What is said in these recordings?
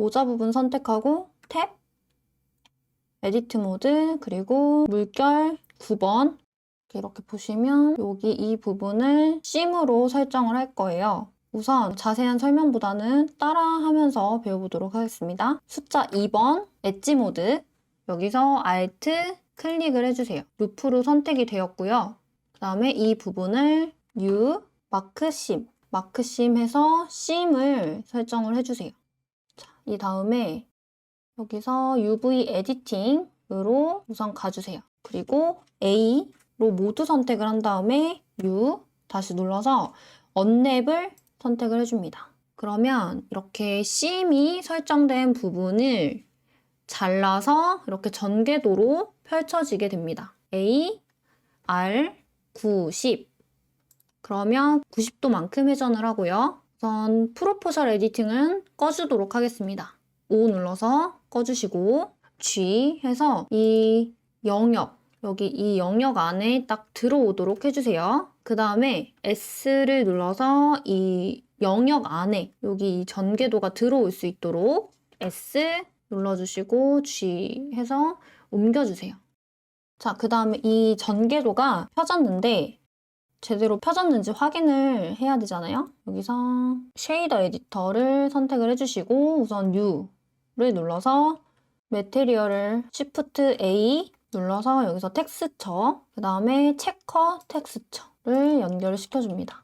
모자 부분 선택하고 탭, 에디트 모드, 그리고 물결 9번 이렇게 보시면 여기 이 부분을 심으로 설정을 할 거예요. 우선 자세한 설명보다는 따라하면서 배워보도록 하겠습니다. 숫자 2번 엣지 모드 여기서 Alt 클릭을 해주세요. 루프로 선택이 되었고요. 그 다음에 이 부분을 U 마크 심 마크 심 해서 심을 설정을 해주세요. 자, 이 다음에 여기서 UV 에디팅으로 우선 가주세요. 그리고 A로 모두 선택을 한 다음에 U 다시 눌러서 언랩을 선택을 해줍니다. 그러면 이렇게 심이 설정된 부분을 잘라서 이렇게 전개도로 펼쳐지게 됩니다. A, R, 90. 그러면 90도만큼 회전을 하고요. 우선 프로포셜 에디팅은 꺼주도록 하겠습니다. O 눌러서 꺼주시고 G 해서 이 영역, 여기 이 영역 안에 딱 들어오도록 해주세요. 그 다음에 S를 눌러서 이 영역 안에 여기 이 전개도가 들어올 수 있도록 S 눌러주시고 G 해서 옮겨주세요. 자, 그 다음에 이 전개도가 펴졌는데 제대로 펴졌는지 확인을 해야 되잖아요. 여기서 쉐이더 에디터를 선택을 해주시고 우선 U를 눌러서 매테리얼을 Shift A 눌러서 여기서 텍스처 그 다음에 체커 텍스처를 연결시켜 줍니다.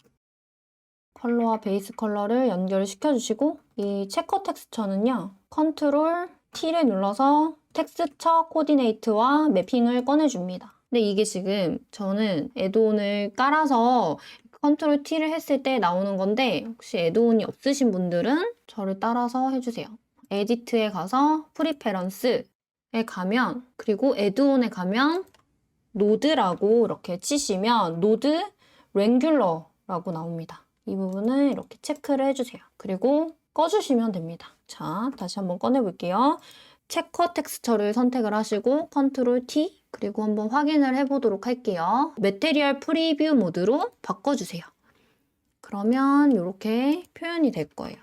컬러와 베이스 컬러를 연결시켜 주시고 이 체커 텍스처는요. 컨트롤 T를 눌러서 텍스처 코디네이트와 매핑을 꺼내줍니다. 근데 이게 지금 저는 애드온을 깔아서 컨트롤 T를 했을 때 나오는 건데 혹시 애드온이 없으신 분들은 저를 따라서 해주세요. 에디트에 가서 프리페런스에 가면 그리고 애드온에 가면 노드라고 이렇게 치시면 노드 랭귤러라고 나옵니다. 이 부분을 이렇게 체크를 해주세요. 그리고 꺼주시면 됩니다. 자, 다시 한번 꺼내볼게요. 체커 텍스처를 선택을 하시고 컨트롤 T 그리고 한번 확인을 해보도록 할게요. 매테리얼 프리뷰 모드로 바꿔주세요. 그러면 이렇게 표현이 될 거예요.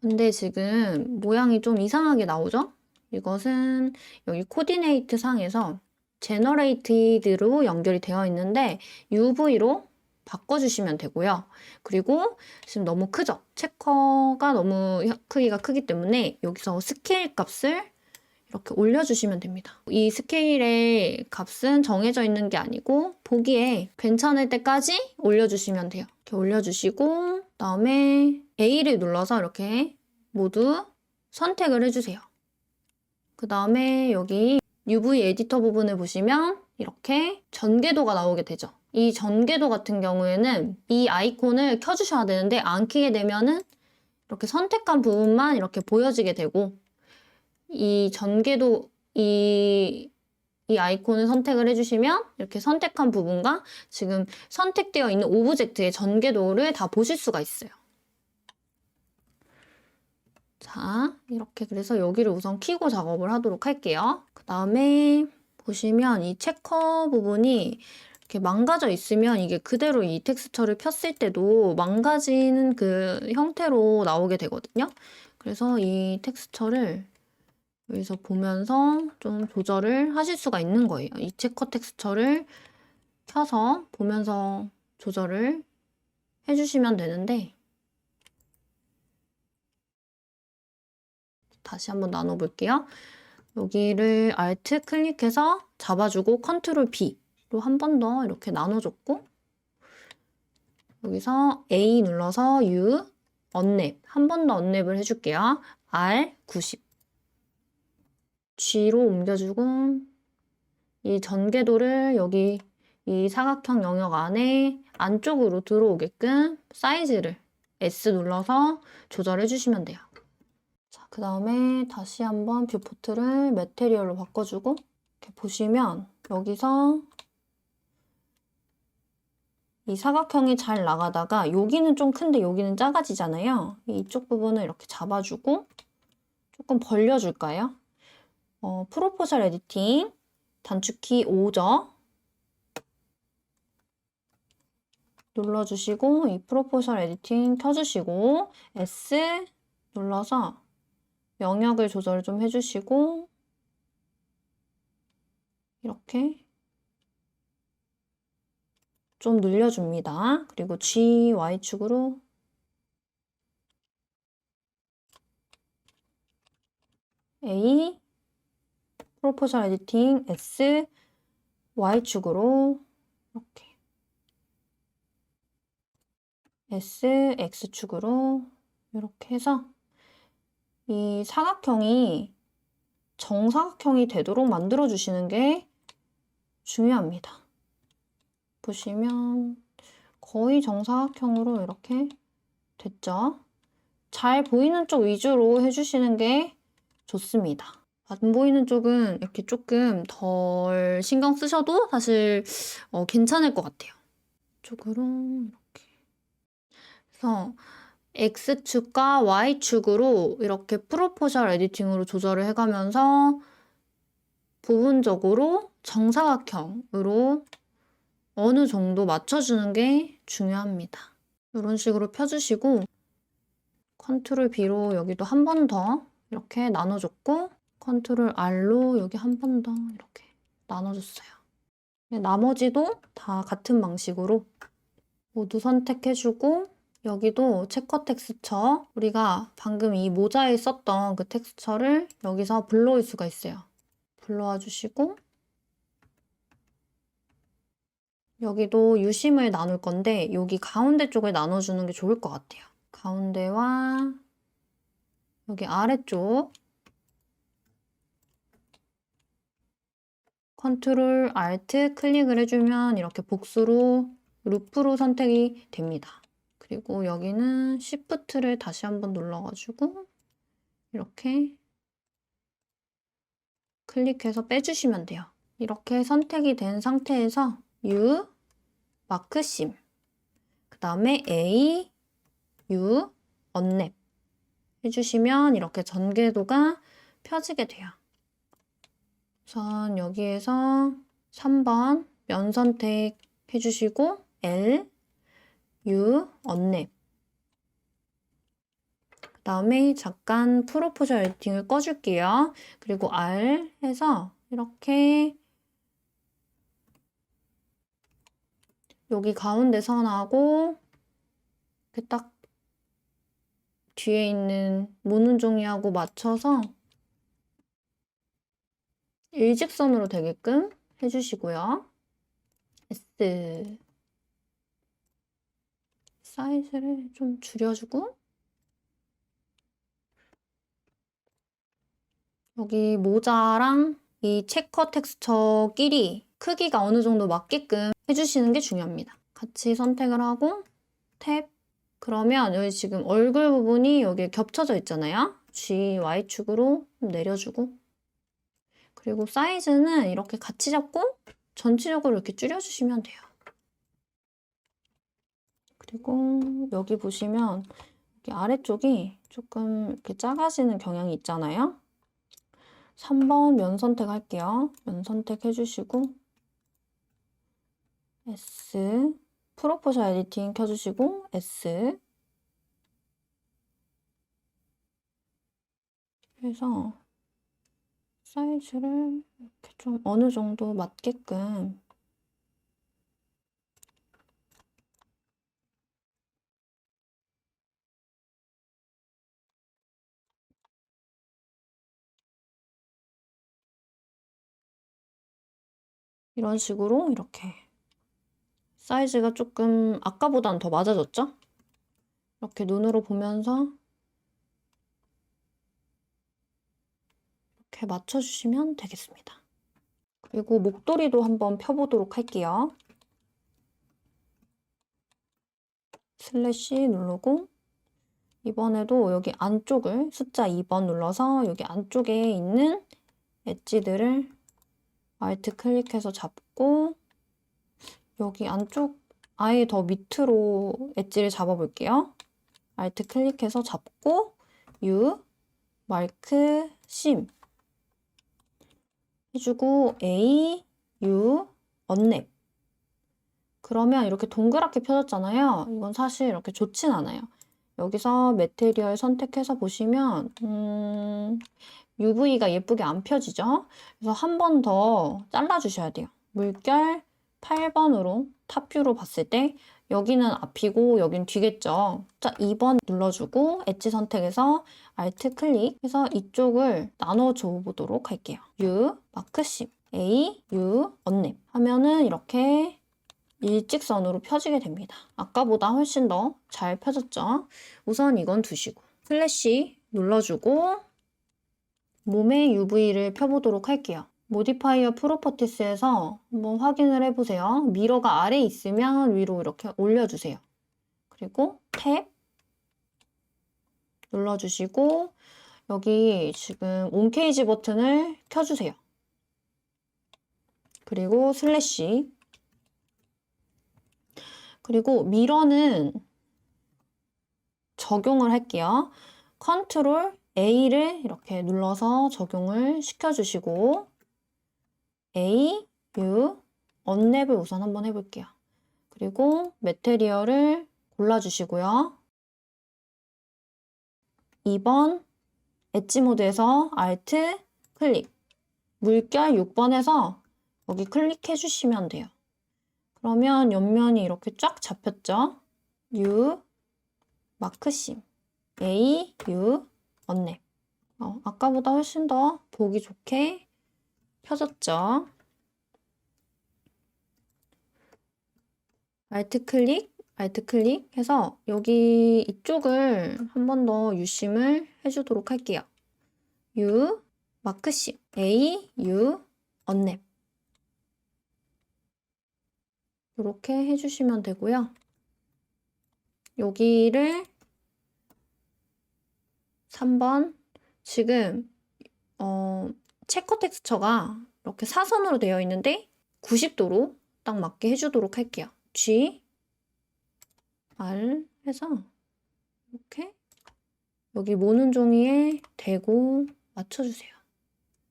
근데 지금 모양이 좀 이상하게 나오죠? 이것은 여기 코디네이트 상에서 제너레이티드로 연결이 되어 있는데 UV로 바꿔주시면 되고요. 그리고 지금 너무 크죠? 체커가 너무 크기가 크기 때문에 여기서 스케일 값을 이렇게 올려주시면 됩니다. 이 스케일의 값은 정해져 있는 게 아니고 보기에 괜찮을 때까지 올려주시면 돼요. 이렇게 올려주시고 그다음에 A를 눌러서 이렇게 모두 선택을 해주세요. 그 다음에 여기 UV 에디터 부분을 보시면 이렇게 전개도가 나오게 되죠. 이 전개도 같은 경우에는 이 아이콘을 켜주셔야 되는데 안 켜게 되면은 이렇게 선택한 부분만 이렇게 보여지게 되고 이 전개도 이, 이 아이콘을 선택을 해주시면 이렇게 선택한 부분과 지금 선택되어 있는 오브젝트의 전개도를 다 보실 수가 있어요. 자, 이렇게 그래서 여기를 우선 키고 작업을 하도록 할게요. 그 다음에 보시면 이 체커 부분이 이렇게 망가져 있으면 이게 그대로 이 텍스처를 폈을 때도 망가지는 그 형태로 나오게 되거든요. 그래서 이 텍스처를 여기서 보면서 좀 조절을 하실 수가 있는 거예요. 이 체커 텍스처를 켜서 보면서 조절을 해주시면 되는데 다시 한번 나눠볼게요. 여기를 Alt 클릭해서 잡아주고 Ctrl B로 한 번 더 이렇게 나눠줬고 여기서 A 눌러서 U 언랩 한 번 더 언랩을 해줄게요. R 90 G로 옮겨주고 이 전개도를 여기 이 사각형 영역 안에 안쪽으로 들어오게끔 사이즈를 S 눌러서 조절해 주시면 돼요. 자, 그 다음에 다시 한번 뷰포트를 매테리얼로 바꿔주고 이렇게 보시면 여기서 이 사각형이 잘 나가다가 여기는 좀 큰데 여기는 작아지잖아요. 이쪽 부분을 이렇게 잡아주고 조금 벌려줄까요? 어, 프로포셜 에디팅 단축키 5죠. 눌러주시고 이 프로포셜 에디팅 켜주시고 S 눌러서 영역을 조절 좀 해주시고 이렇게 좀 늘려줍니다. 그리고 G, Y축으로 A, 프로포셜 에디팅 S, Y축으로 이렇게 S, X축으로 이렇게 해서 이 사각형이 정사각형이 되도록 만들어 주시는 게 중요합니다. 보시면 거의 정사각형으로 이렇게 됐죠? 잘 보이는 쪽 위주로 해주시는 게 좋습니다. 안 보이는 쪽은 이렇게 조금 덜 신경 쓰셔도 사실 어, 괜찮을 것 같아요. 쪽으로 이렇게. 그래서 X축과 Y축으로 이렇게 프로포셜 에디팅으로 조절을 해가면서 부분적으로 정사각형으로 어느 정도 맞춰주는 게 중요합니다. 이런 식으로 펴주시고 컨트롤 B로 여기도 한 번 더 이렇게 나눠줬고 컨트롤 R로 여기 한 번 더 이렇게 나눠줬어요. 나머지도 다 같은 방식으로 모두 선택해주고 여기도 체커 텍스처 우리가 방금 이 모자에 썼던 그 텍스처를 여기서 불러올 수가 있어요. 불러와 주시고 여기도 유심을 나눌 건데 여기 가운데 쪽을 나눠주는 게 좋을 것 같아요. 가운데와 여기 아래쪽 컨트롤 알트 클릭을 해주면 이렇게 복수로 루프로 선택이 됩니다. 그리고 여기는 시프트를 다시 한번 눌러가지고 이렇게 클릭해서 빼주시면 돼요. 이렇게 선택이 된 상태에서 U 마크 심, 그 다음에 A U 언랩 해주시면 이렇게 전개도가 펴지게 돼요. 우선 여기에서 3번 면 선택 해주시고 L U 언랩 그 다음에 잠깐 프로포셜 에디팅을 꺼줄게요. 그리고 R 해서 이렇게 여기 가운데 선하고 이렇게 딱 뒤에 있는 무는 종이하고 맞춰서 일직선으로 되게끔 해주시고요. S 사이즈를 좀 줄여주고 여기 모자랑 이 체커 텍스처끼리 크기가 어느 정도 맞게끔 해주시는 게 중요합니다. 같이 선택을 하고 탭 그러면 여기 지금 얼굴 부분이 여기에 겹쳐져 있잖아요. G, Y축으로 내려주고 그리고 사이즈는 이렇게 같이 잡고 전체적으로 이렇게 줄여주시면 돼요. 그리고 여기 보시면 여기 아래쪽이 조금 이렇게 작아지는 경향이 있잖아요. 3번 면 선택할게요. 면 선택해 주시고 S 프로포셜 에디팅 켜주시고 S 그래서 사이즈를 이렇게 좀 어느 정도 맞게끔 이런 식으로 이렇게 사이즈가 조금 아까보다는 더 맞아졌죠? 이렇게 눈으로 보면서 이렇게 맞춰주시면 되겠습니다. 그리고 목도리도 한번 펴보도록 할게요. 슬래시 누르고 이번에도 여기 안쪽을 숫자 2번 눌러서 여기 안쪽에 있는 엣지들을 알트 클릭해서 잡고 여기 안쪽 아예 더 밑으로 엣지를 잡아볼게요. 알트 클릭해서 잡고 U 마크 심 해주고 A U 언랩 그러면 이렇게 동그랗게 펴졌잖아요. 이건 사실 이렇게 좋진 않아요. 여기서 매테리얼 선택해서 보시면 음, UV가 예쁘게 안 펴지죠? 그래서 한 번 더 잘라주셔야 돼요. 물결 8번으로 탑뷰로 봤을 때 여기는 앞이고 여긴 뒤겠죠. 자, 2번 눌러주고 엣지 선택해서 Alt 클릭해서 이쪽을 나눠줘 보도록 할게요. U, 마크심, A, U, 언랩 하면은 이렇게 일직선으로 펴지게 됩니다. 아까보다 훨씬 더 잘 펴졌죠? 우선 이건 두시고 플래시 눌러주고 몸의 UV를 펴보도록 할게요. 모디파이어 프로퍼티스에서 한번 확인을 해보세요. 미러가 아래 있으면 위로 이렇게 올려주세요. 그리고 탭 눌러주시고 여기 지금 온케이지 버튼을 켜주세요. 그리고 슬래시 그리고 미러는 적용을 할게요. 컨트롤 A를 이렇게 눌러서 적용을 시켜주시고 A, U, 언랩을 우선 한번 해볼게요. 그리고 매테리얼을 골라주시고요. 2번 엣지 모드에서 Alt 클릭 물결 6번에서 여기 클릭해 주시면 돼요. 그러면 옆면이 이렇게 쫙 잡혔죠? U 마크심 A, U, 언랩 어, 아까보다 훨씬 더 보기 좋게 펴졌죠? 알트 클릭, 알트 클릭 해서 여기 이쪽을 한 번 더 유심을 해주도록 할게요. U, 마크심, A, U, 언랩 이렇게 해주시면 되고요. 여기를 3번 지금 어, 체커 텍스처가 이렇게 사선으로 되어 있는데 90도로 딱 맞게 해주도록 할게요. G, R 해서 이렇게 여기 모는 종이에 대고 맞춰주세요.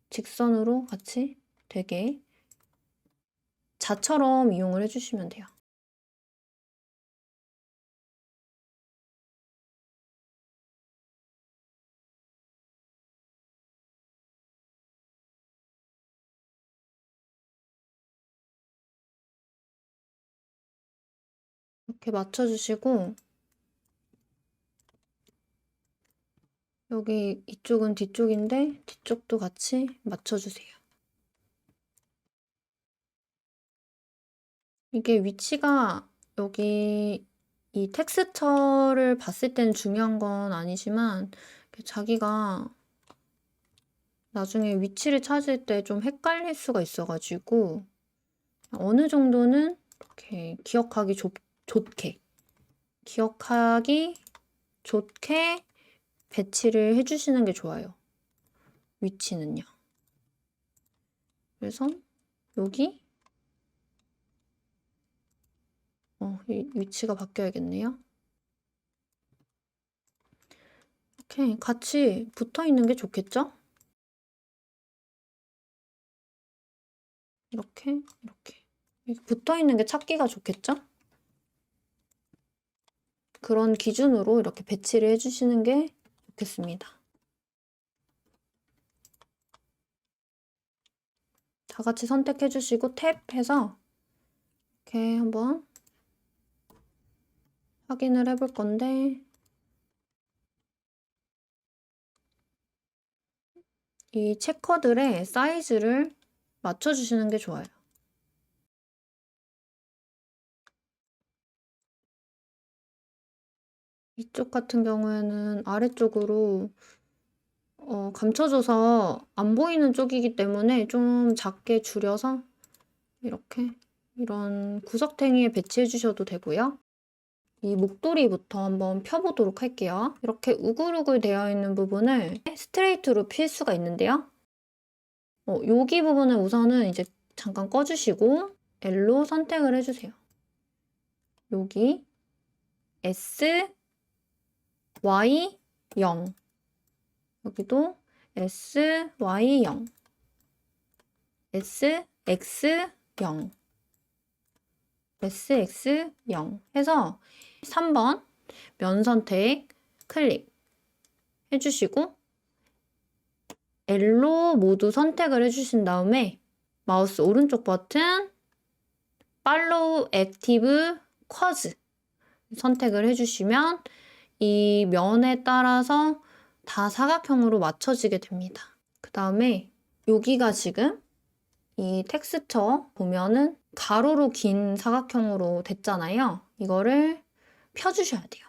직선으로 같이 되게 자처럼 이용을 해주시면 돼요. 이렇게 맞춰주시고 여기 이쪽은 뒤쪽인데 뒤쪽도 같이 맞춰주세요. 이게 위치가 여기 이 텍스처를 봤을 때는 중요한 건 아니지만 자기가 나중에 위치를 찾을 때 좀 헷갈릴 수가 있어가지고 어느 정도는 이렇게 기억하기 좋, 좋게 기억하기 좋게 배치를 해주시는 게 좋아요. 위치는요. 그래서 여기 어, 이 위치가 바뀌어야겠네요. 이렇게 같이 붙어 있는 게 좋겠죠? 이렇게. 이렇게 붙어 있는 게 찾기가 좋겠죠? 그런 기준으로 이렇게 배치를 해주시는 게 좋겠습니다. 다 같이 선택해 주시고 탭 해서 이렇게 한번 확인을 해볼 건데 이 체커들의 사이즈를 맞춰주시는 게 좋아요. 이쪽 같은 경우에는 아래쪽으로 어, 감춰줘서 안 보이는 쪽이기 때문에 좀 작게 줄여서 이렇게 이런 구석탱이에 배치해 주셔도 되고요. 이 목도리부터 한번 펴보도록 할게요. 이렇게 우글우글 되어 있는 부분을 스트레이트로 필 수가 있는데요. 어, 여기 부분을 우선은 이제 잠깐 꺼주시고 L로 선택을 해주세요. 여기 S, Y, 0 여기도 S, Y, 0 S, X, 0 SX0 해서 3번 면 선택 클릭 해주시고 L로 모두 선택을 해주신 다음에 마우스 오른쪽 버튼 팔로우 액티브 쿼즈 선택을 해주시면 이 면에 따라서 다 사각형으로 맞춰지게 됩니다. 그 다음에 여기가 지금 이 텍스처 보면은 가로로 긴 사각형으로 됐잖아요. 이거를 펴주셔야 돼요.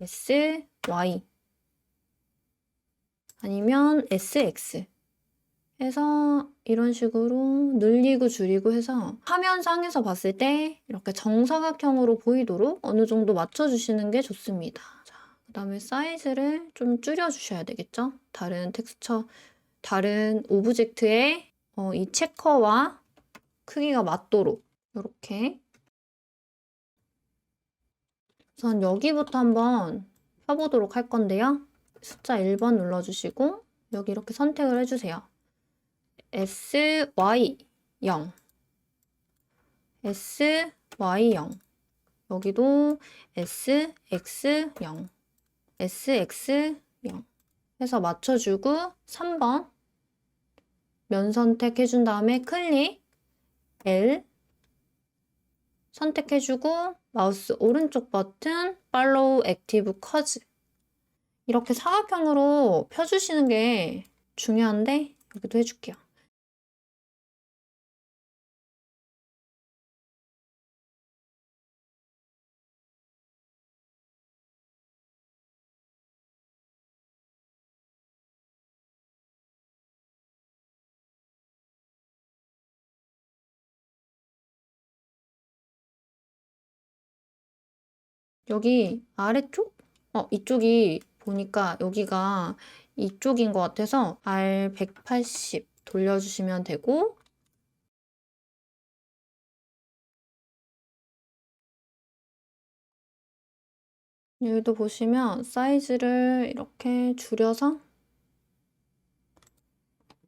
S, Y 아니면 SX 해서 이런 식으로 늘리고 줄이고 해서 화면상에서 봤을 때 이렇게 정사각형으로 보이도록 어느 정도 맞춰주시는 게 좋습니다. 그 다음에 사이즈를 좀 줄여주셔야 되겠죠? 다른 텍스처, 다른 오브젝트의 어, 이 체커와 크기가 맞도록 이렇게 우선 여기부터 한번 펴보도록 할 건데요. 숫자 1번 눌러주시고 여기 이렇게 선택을 해주세요. SY0 SY0 여기도 SX0 SX명 해서 맞춰주고 3번 면 선택해준 다음에 클릭 L 선택해주고 마우스 오른쪽 버튼 팔로우 액티브 커즈 이렇게 사각형으로 펴주시는 게 중요한데 여기도 해줄게요. 여기 아래쪽? 어, 이쪽이 보니까 여기가 이쪽인 것 같아서 R180 돌려주시면 되고 여기도 보시면 사이즈를 이렇게 줄여서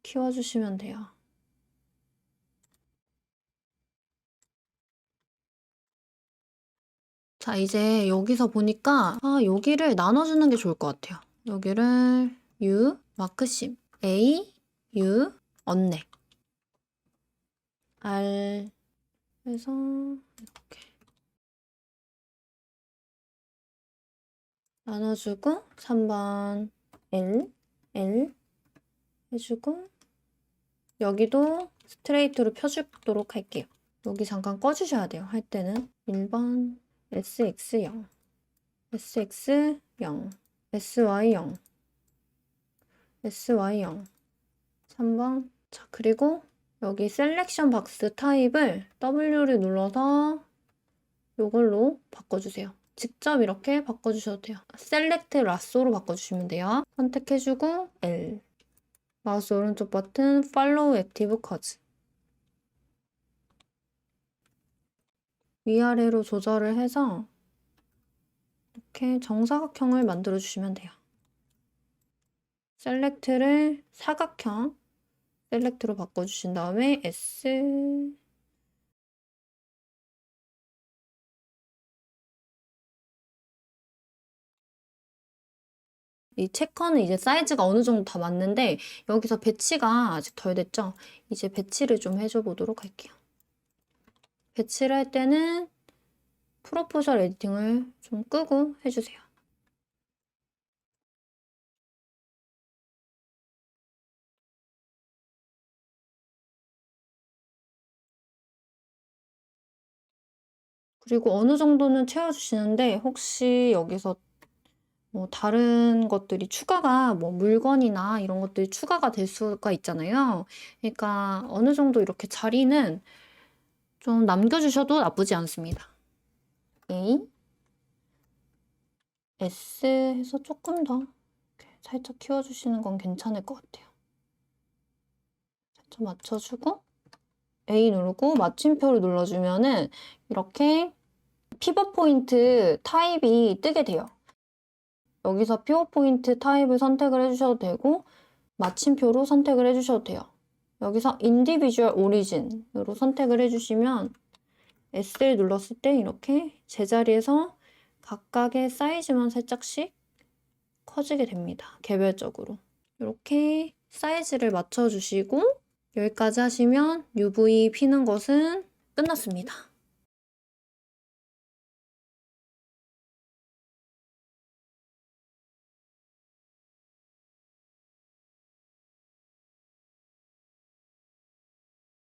키워주시면 돼요. 자, 이제 여기서 보니까 아, 여기를 나눠주는 게 좋을 것 같아요. 여기를 U, 마크심, A, U, 언네 R 해서 이렇게 나눠주고 3번 L, L 해주고 여기도 스트레이트로 펴주도록 할게요. 여기 잠깐 꺼주셔야 돼요. 할 때는 1번 SX0, SX0, SY0, SY0, 3번. 자, 그리고 여기 셀렉션 박스 타입을 W를 눌러서 이걸로 바꿔주세요. 직접 이렇게 바꿔주셔도 돼요. 셀렉트 라쏘로 바꿔주시면 돼요. 선택해주고 L. 마우스 오른쪽 버튼 Follow Active Curves. 위아래로 조절을 해서 이렇게 정사각형을 만들어 주시면 돼요. 셀렉트를 사각형 셀렉트로 바꿔주신 다음에 S 이 체커는 이제 사이즈가 어느 정도 다 맞는데 여기서 배치가 아직 덜 됐죠? 이제 배치를 좀 해줘 보도록 할게요. 배치를 할 때는 프로포셜 에디팅을 좀 끄고 해주세요. 그리고 어느 정도는 채워주시는데 혹시 여기서 뭐 다른 것들이 추가가 뭐 물건이나 이런 것들이 추가가 될 수가 있잖아요. 그러니까 어느 정도 이렇게 자리는 좀 남겨주셔도 나쁘지 않습니다. A, S 해서 조금 더 살짝 키워주시는 건 괜찮을 것 같아요. 살짝 맞춰주고 A 누르고 마침표를 눌러주면은 이렇게 피벗 포인트 타입이 뜨게 돼요. 여기서 피벗 포인트 타입을 선택을 해주셔도 되고 마침표로 선택을 해주셔도 돼요. 여기서 인디비주얼 오리진으로 선택을 해주시면 S를 눌렀을 때 이렇게 제자리에서 각각의 사이즈만 살짝씩 커지게 됩니다. 개별적으로. 이렇게 사이즈를 맞춰주시고 여기까지 하시면 UV 피는 것은 끝났습니다.